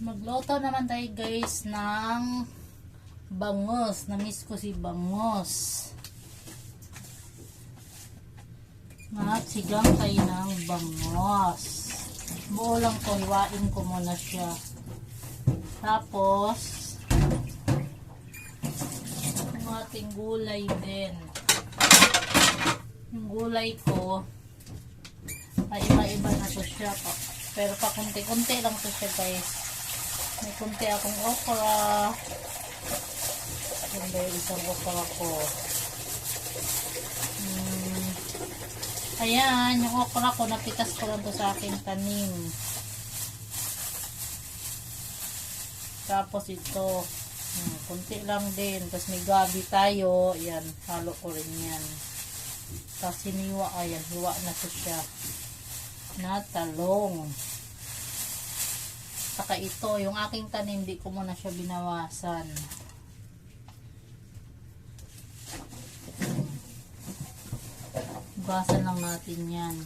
Magluto naman tayo guys ng bangos. Namiss ko si bangos. At sigang tayo ng bangos. Buo lang ko, hiwain ko muna siya. Tapos, yung ating gulay din. Yung gulay ko, ay iba-iba na to siya. Pero pa kunti-kunti lang to siya guys. May kunti akong okra. Yung ba yung isang okra ko. Hmm. Ayan, yung okra ko, napitas ko lang to sa aking tanim. Tapos ito, hmm, kunti lang din. Tapos may gabi tayo. Ayan, halo ko rin yan. Tapos hiniwa, ayan, hiwa na to siya. Na talong. Saka ito, yung aking tanim, di ko muna siya binawasan. Basan lang natin yan.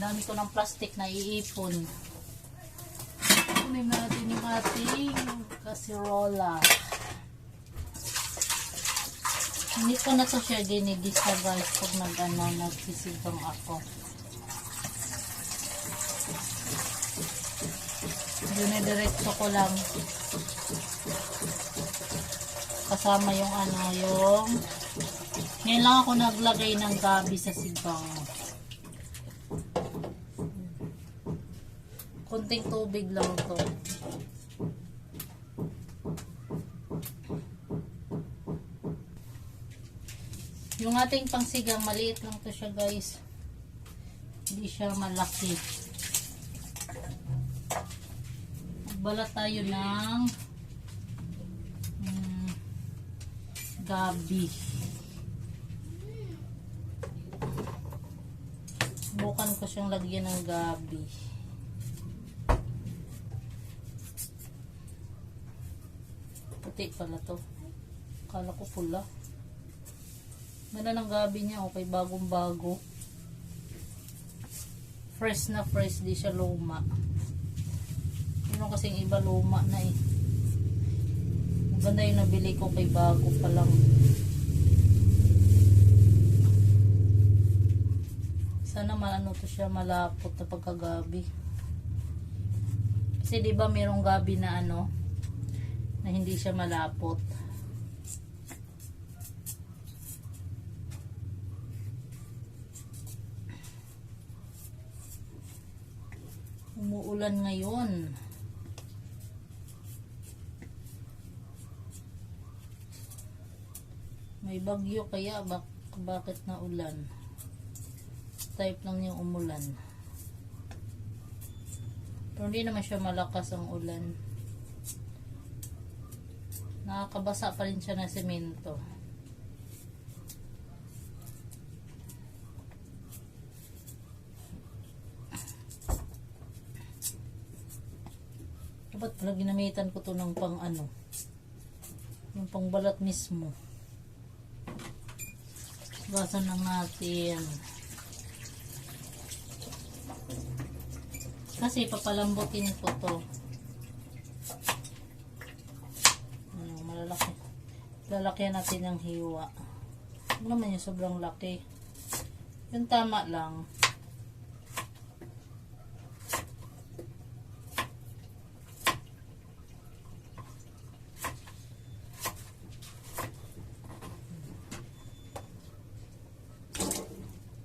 Dami ko ng plastic na iipon. Kunin natin yung ating kasirola. Hindi ko na to siya ginigisa guys pag nag ano, nagsisigang ako. Dinidiretso ko lang. Kasama yung ano, yung ngayon lang ako naglagay ng gabi sa sigang. Kunting tubig lang to. Yung ating pangsigang, maliit lang to siya guys. Hindi siya malaki. Balat tayo ng mm, gabi. Bukan ko siyang lagyan ng gabi. Puti pala to. Kala ko pula. Ganda ng gabi niya, okay, bagong bago. Fresh na fresh, di siya luma. Ano kasing iba luma na eh. Ang ganda yung nabili ko kay bago pa lang. Sana maano to siya malapot na pagkagabi. Kasi di ba merong gabi na ano, na hindi siya malapot. Umuulan ngayon. May bagyo kaya bak bakit na ulan? Type lang yung umulan. Pero hindi naman siya malakas ang ulan. Nakakabasa pa rin siya ng semento. Dapat pala ginamitan ko to ng pang ano. Yung pang balat mismo. Basan lang natin. Kasi papalambutin ko to. Ano, malalaki. Lalakyan natin ng hiwa. Ano naman yung sobrang laki. Yung tama lang.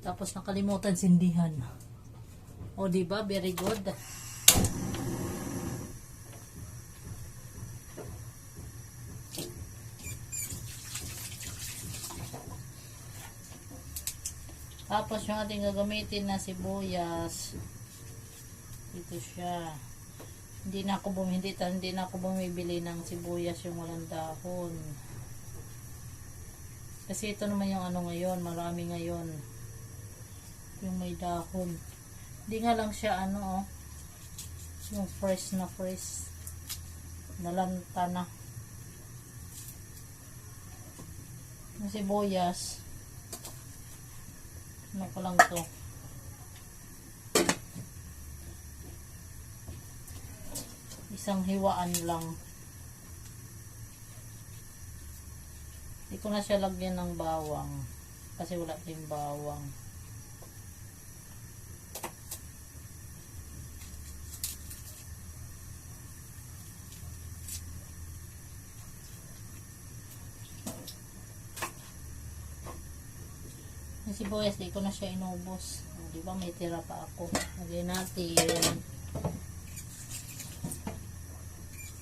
Tapos nakalimutan sindihan. O, di ba? Very good. Tapos yung ating gagamitin na sibuyas. Ito siya. Hindi na ako bumili, hindi, na ako bumibili ng sibuyas yung walang dahon. Kasi ito naman yung ano ngayon, marami ngayon yung may dahon. Hindi nga lang siya ano oh. Yung fresh na fresh. Nalanta na. Yung sibuyas. Ano ko lang to? Isang hiwaan lang. Hindi ko na siya lagyan ng bawang. Kasi wala din bawang. Sibuyas, di ko na siya inubos. O, Di ba may tira pa ako. Lagyan natin.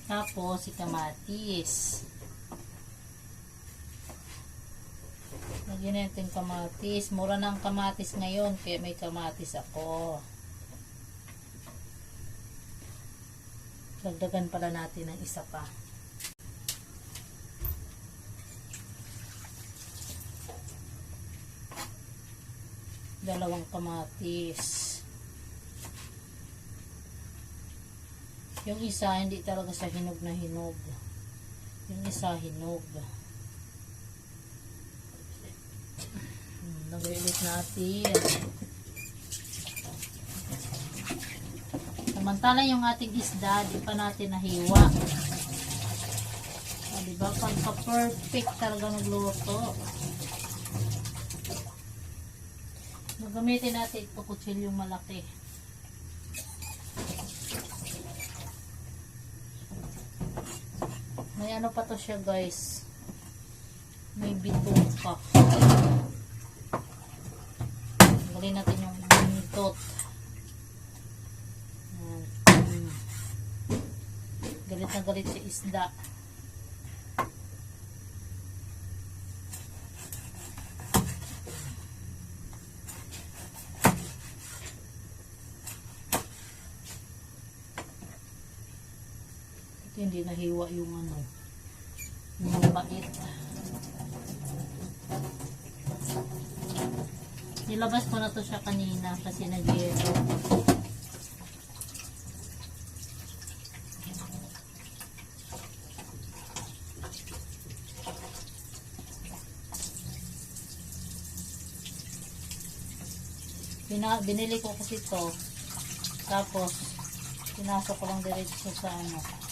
Tapos, si kamatis. Lagyan natin kamatis. Mura ang kamatis ngayon, kaya may kamatis ako. Dagdagan pala natin ng isa pa. Kamatis. Yung isa, hindi talaga sa hinog na hinog. Yung isa, hinog. Hmm, ulit natin. Samantala yung ating isda, di pa natin nahiwa. Ah, di ba? Pagka-perfect talaga nagluto. Gagamitin natin ito kutsilyong malaki. May ano pa to siya guys. May bituka. Tanggalin natin yung. Mm. Galit na galit si isda. Ito hindi nahiwa yung ano. Yung bait. Nilabas ko na to siya kanina kasi nag-yelo. Bina, binili ko kasi to. Tapos, pinasok ko lang diretso sa ano.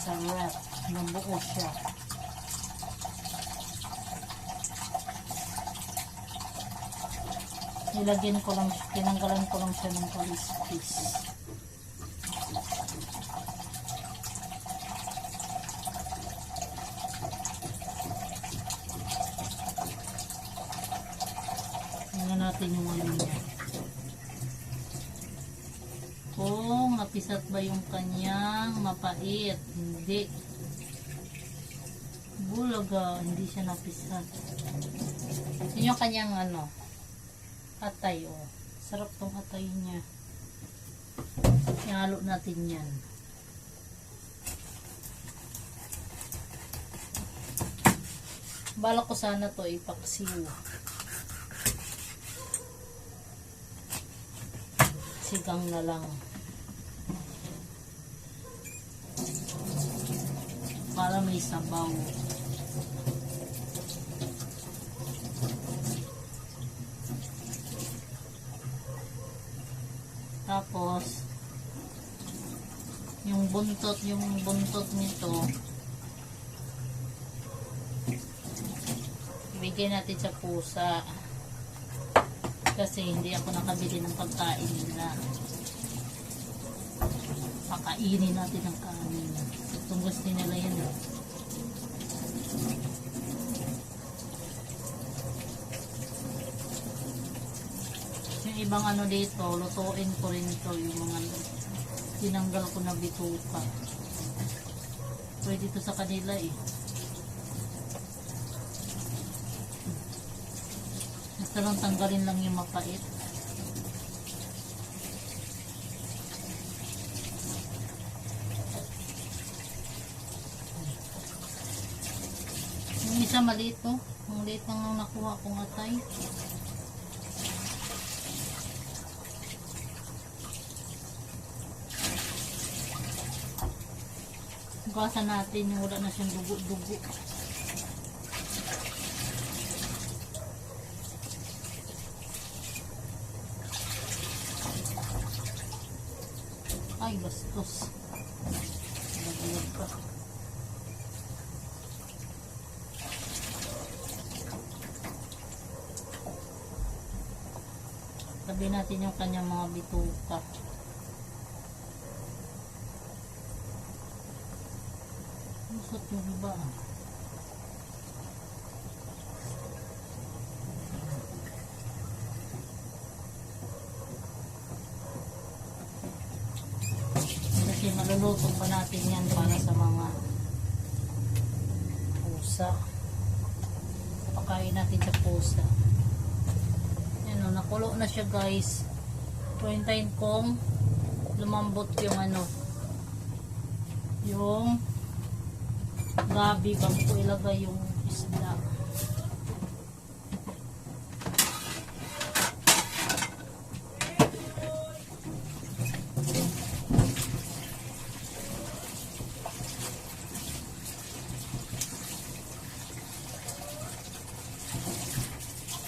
Sa rep. Nabuo siya. Nilagyan ko lang, tinanggalan ko lang siya ng kalispis. Tingnan natin yung ano niya. Kung napisat ba yung kanyang mapait. Hindi. Bulaga, hindi siya napisat. Yun yung kanyang ano, atay oh. Sarap tong atay niya. Ihalo natin yan. Balak ko sana to ipaksiw. Sigang na lang. Para may sabaw. Tapos, yung buntot, yung buntot nito, ibigay natin sa pusa. Kasi hindi ako nakabili ng pagkain nila. Pakainin natin ng kanin. Itong gusto nila yan. Yung ibang ano dito, lutuin ko rin to yung mga tinanggal ko na bituka. Pwede to sa kanila eh. Basta lang tanggalin lang yung mapait. Yung isa maliit to. Ang liit lang ang nakuha kong atay. Hugasan natin yung wala na siyang dugo-dugo. Ay, bastos. Nagulog ka. Tabi natin yung kanyang mga bituka. Lusot yung iba. ah. Kasi maluluto pa natin yan para sa mga pusa. Pakain natin sa pusa. Yan o, guys. Puwintayin kong lumambot yung ano, yung gabi bago ko ilagay yung isda.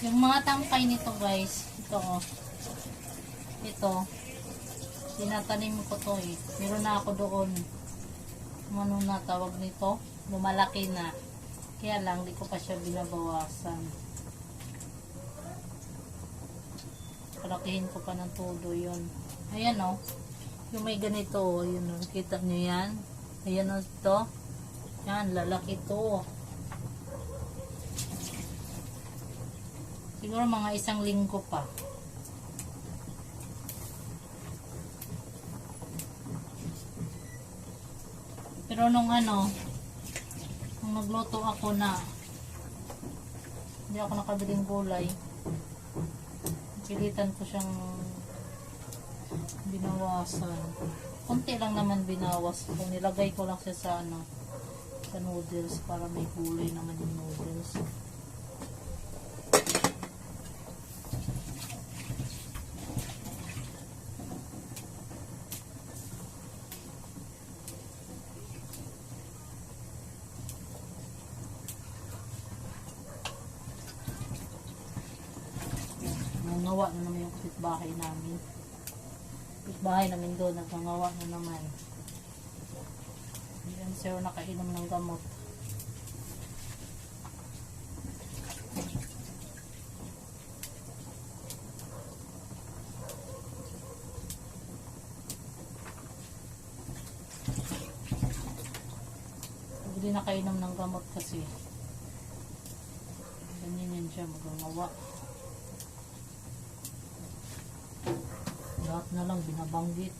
Yung mga tangkay nito guys, ito oh. Ito. Tinatanim ko to eh. Meron na ako doon. Ano na tawag nito? Lumalaki na. Kaya lang, di ko pa siya binabawasan. Palakihin ko pa ng todo yun. Ayan oh. Yung may ganito oh. Yun oh. Kita nyo yan? Ayan oh ito. Yan, lalaki to. Siguro mga isang linggo pa. Pero nung ano, nung nagluto ako na, hindi ako nakabiling gulay, pilitan ko siyang binawasan. Kunti lang naman binawas ko. Nilagay ko lang siya sa ano, sa noodles para may gulay naman yung noodles. Nangawa na naman yung kapitbahay namin. Kapitbahay namin doon, nagngangawa na naman. Hindi yan sir nakainom ng gamot. Hindi nakainom ng gamot kasi. Ganyan yan siya, magangawa. Lahat na lang binabanggit.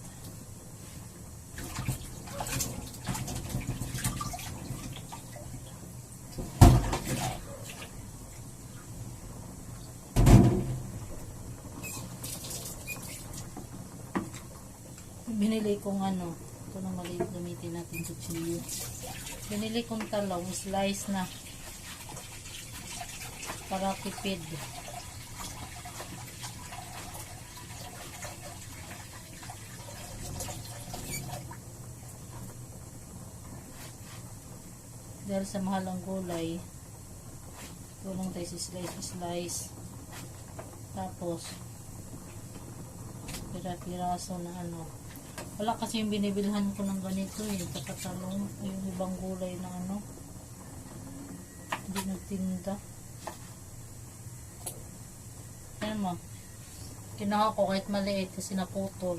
Binili kong ano, ito na maliit gamitin natin kutsilyo. Binili kong talong, slice na para tipid. Dahil sa mahal ang gulay tulong tayo si slice slice. Tapos pira-piraso na ano. Wala kasi yung binibilhan ko ng ganito eh kakatalong yung ibang gulay na ano. Hindi nagtinda. Yan mo. Kinuha ko kahit maliit kasi naputol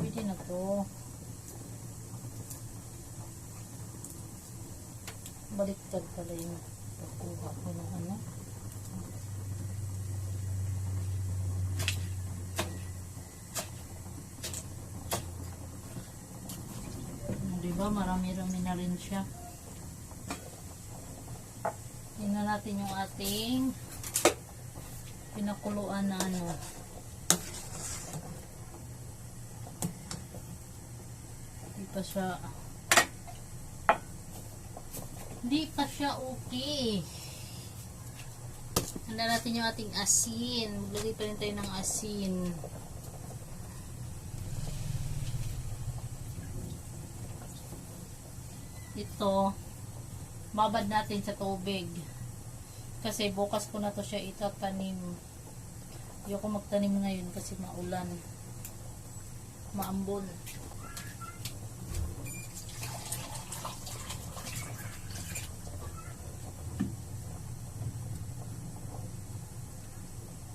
Pwede na to. Baliktad pala yung pagkuha ko ng ano. Di ba? Marami-rami na rin siya. Tingnan natin yung ating pinakuluan na ano. Hindi pa siya hindi pa siya okay. Handa natin yung ating asin. Maglagay pa rin tayo ng asin. Ito, babad natin sa tubig. Kasi bukas ko na to siya itatanim. Ayoko magtanim ngayon kasi maulan. Maambon.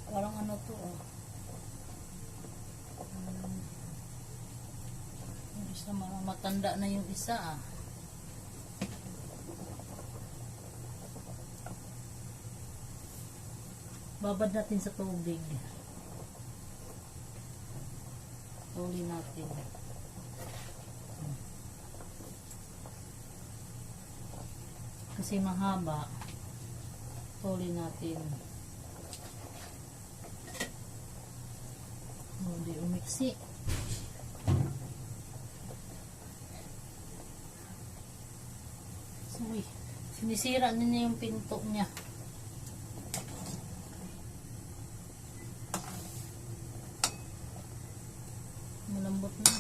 Parang ano to oh. Hmm. Yung isa matanda na yung isa ah. Babad natin sa tubig. Tuli natin. Kasi mahaba. Tuli natin. Hindi umiksi. Uy, sinisira na niya yung pinto niya. Malambot na.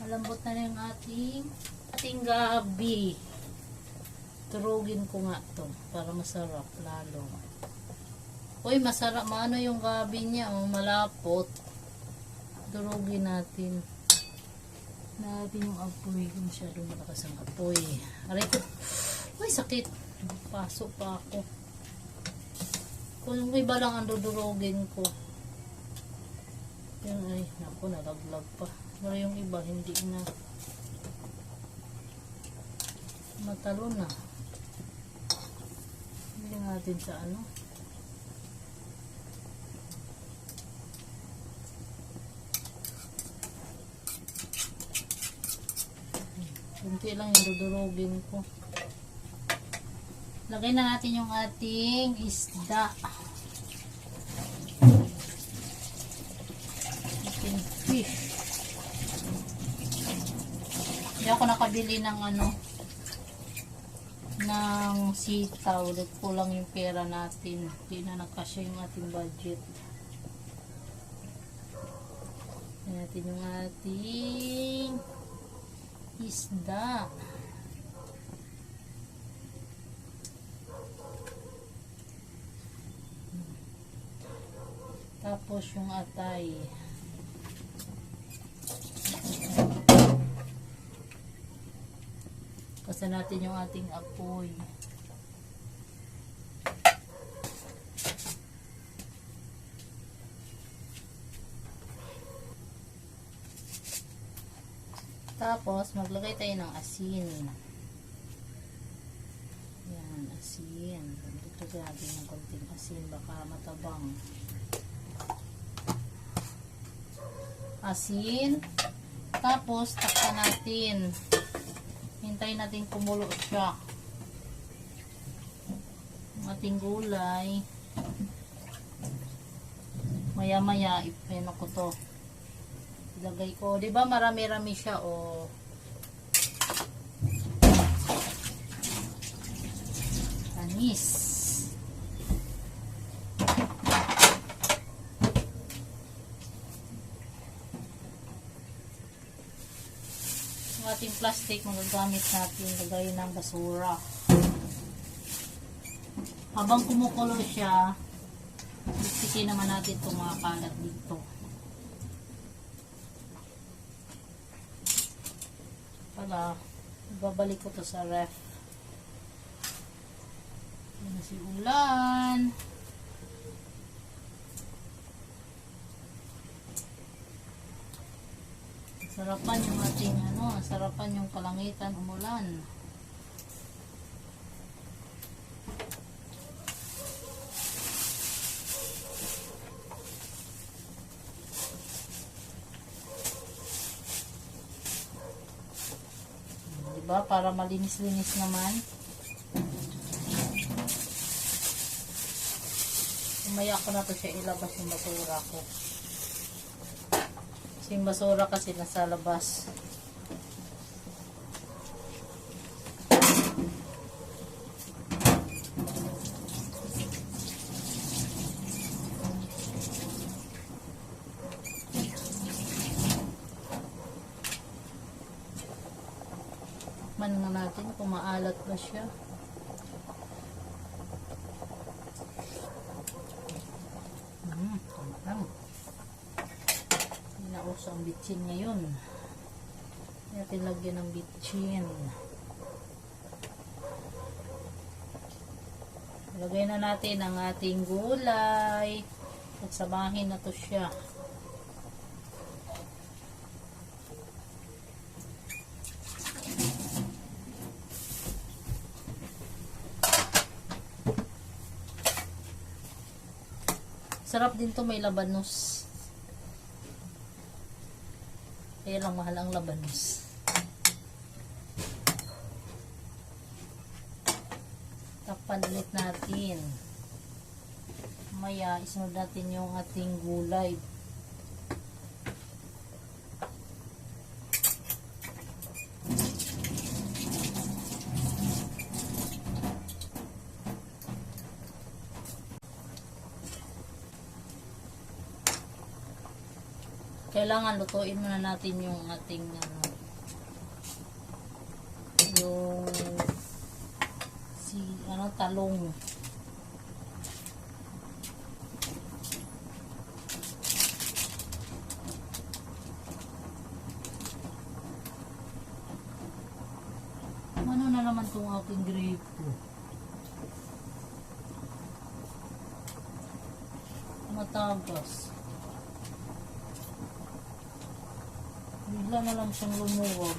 Malambot na yung ating ating gabi. Turugin ko nga to para masarap lalo. Uy, masarap. Maano yung gabi niya. Oh, malapot. Durugin natin. Natin yung apoy. Kung masyadong malakas ang apoy. Aray ko. Uy, sakit. Pasok pa ako. Kung iba lang ang dudurugin ko. Yung ay, naku, nalaglag pa. Pero yung iba, hindi na. Matalo na. Hindi natin sa ano. Kunti lang yung dudurugin ko. Lagay na natin yung ating isda. Ating fish. Hindi ako nakabili ng ano ng sitaw. Ulit kulang yung pera natin. Hindi na nakasya yung ating budget. Natin yung ating isda. Tapos yung atay. Kasi natin yung ating apoy. Tapos, maglagay tayo ng asin. Yan, asin. Dito natin ng konting asin, baka matabang. Asin. Tapos, takpan natin. Hintayin natin kumulo siya. Ang ating gulay. Maya-maya, ipeno ko to ilagay ko. 'Di ba marami-rami siya o Anis. Plastic magagamit natin lagay ng basura. Habang kumukulo siya, Bispisin naman natin itong mga kalat dito. Para babalik ko to sa ref. Yan na si Ulan. Sarapan yung ating ano, sarapan yung kalangitan umulan. Diba? Para malinis-linis naman. Umaya ko na to siya ilabas yung basura ko. Kasi basura kasi nasa labas. man nga natin kung maalat ba siya. Uso ang bitchin ngayon. Kaya natin lagyan ng bitchin. Lagay na natin ang ating gulay. At samahin na to siya. Sarap din to may labanos. Kaya lang mahal labanos. Takpan ulit natin. Maya, isunod natin yung ating gulay. Kailangan lutuin muna natin yung ating ano, yung si ano talong. Ano na naman tong aking grape ko? Matagas. Bigla na lang siyang lumuwag.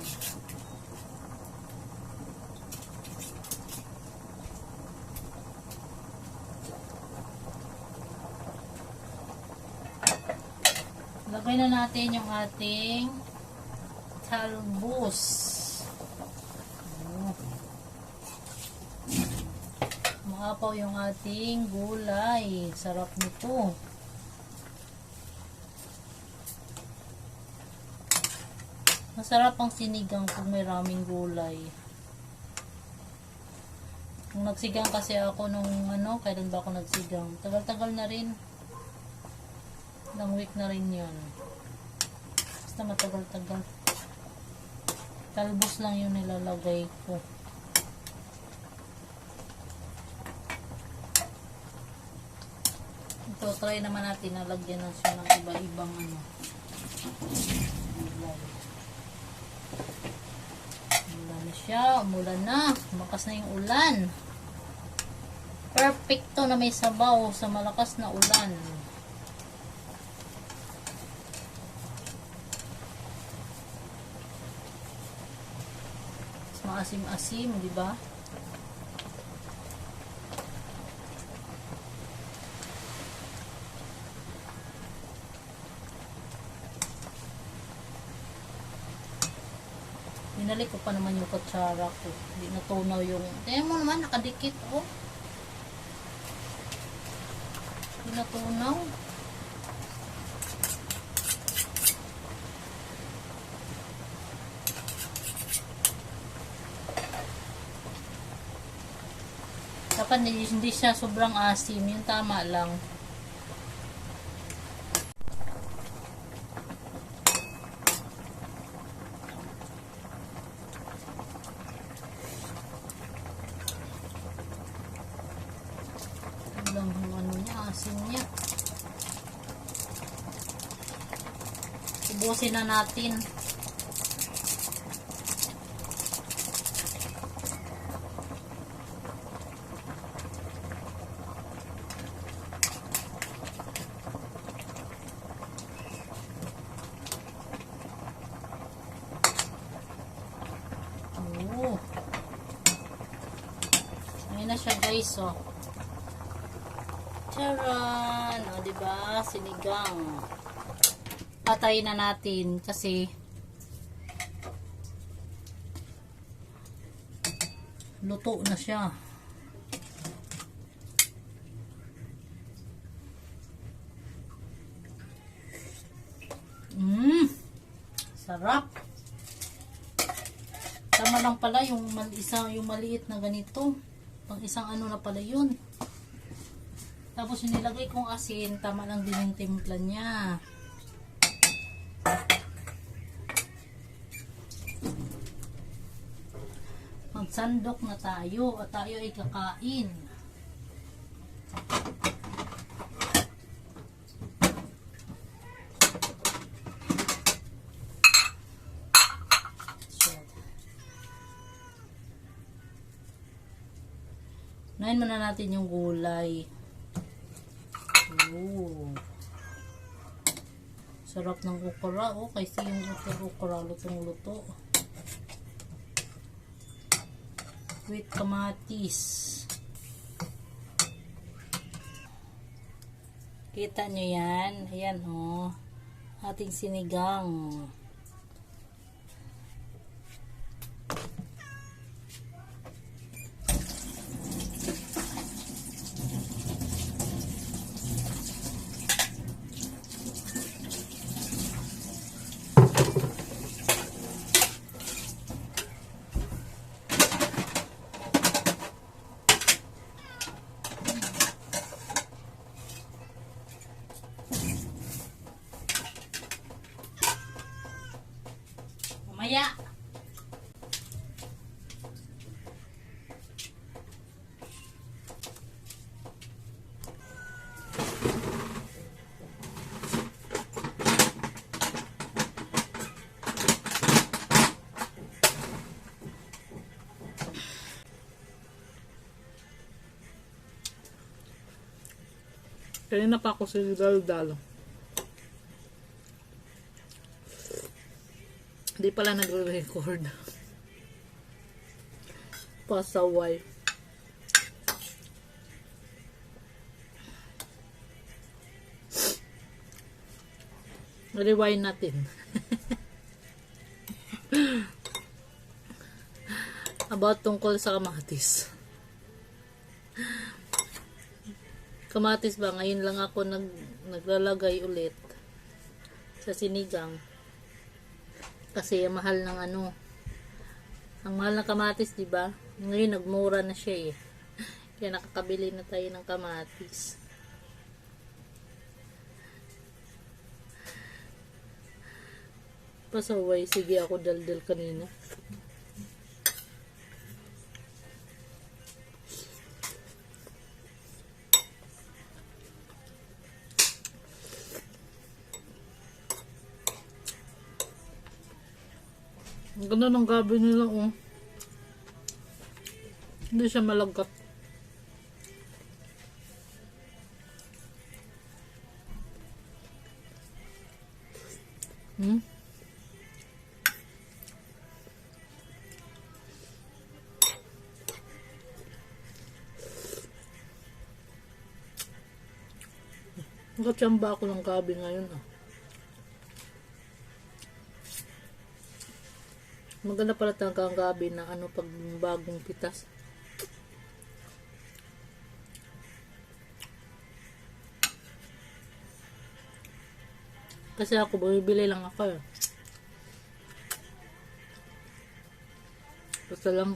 Lagay na natin yung ating talbos. Maapaw yung ating gulay. Sarap nito. Masarap ang sinigang kung may raming gulay. Nagsigang kasi ako nung ano, kailan ba ako nagsigang? Tagal-tagal na rin. Ilang week na rin yun. Basta matagal-tagal. Talbos lang yung nilalagay ko. Ito, try naman natin na lagyan na siya ng iba-ibang ano. gulay. Umulan na siya, umulan na. Malakas na yung ulan. Perfecto na may sabaw sa malakas na ulan. Mas Maasim-asim, di ba? Binalik ko pa naman yung kutsara ko. Hindi natunaw yung... Tingnan mo naman, nakadikit, oh. Hindi natunaw. Dapat hindi siya sobrang asim. Yung tama lang. Alam mo ano niya, asin niya. Ubusin na natin. Ayun na siya guys, oh. Charan! O, diba? Sinigang. Patayin na natin kasi luto na siya. Mmm! Sarap! Tama lang pala yung mal isa, yung maliit na ganito. Pang isang ano na pala yun. Tapos nilagay kong asin, tama lang din yung timpla niya. Magsandok na tayo at tayo ay kakain. Unahin muna natin yung gulay. Ooh. Sarap ng okra. Oh, kasi yung okra lutong luto. With kamatis. Kita nyo yan? Ayan oh. Ating sinigang. Kanina pa ako si Daldal. Hindi pala nagre-record. Pasaway. Rewind natin. About tungkol sa kamatis. Kamatis ba? Ngayon lang ako nag, naglalagay ulit sa sinigang. Kasi ang mahal ng ano. Ang mahal ng kamatis, di ba? Ngayon nagmura na siya eh. Kaya nakakabili na tayo ng kamatis. Pasaway, sige ako daldal kanina. Ganda ng gabi nila, oh. Hindi siya malagkat. Hmm? Nakatsamba ako ng gabi ngayon, ah. Maganda pala talaga ang gabi na ano pag bagong pitas. Kasi ako bumibili lang ako eh. Basta lang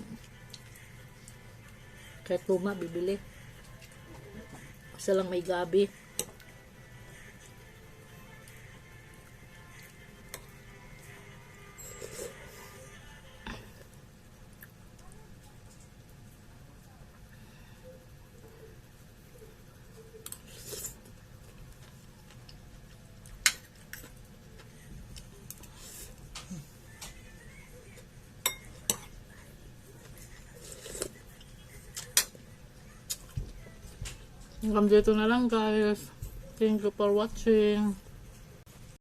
kahit luma bibili. Basta lang may gabi. Hanggang dito na lang guys. Thank you for watching.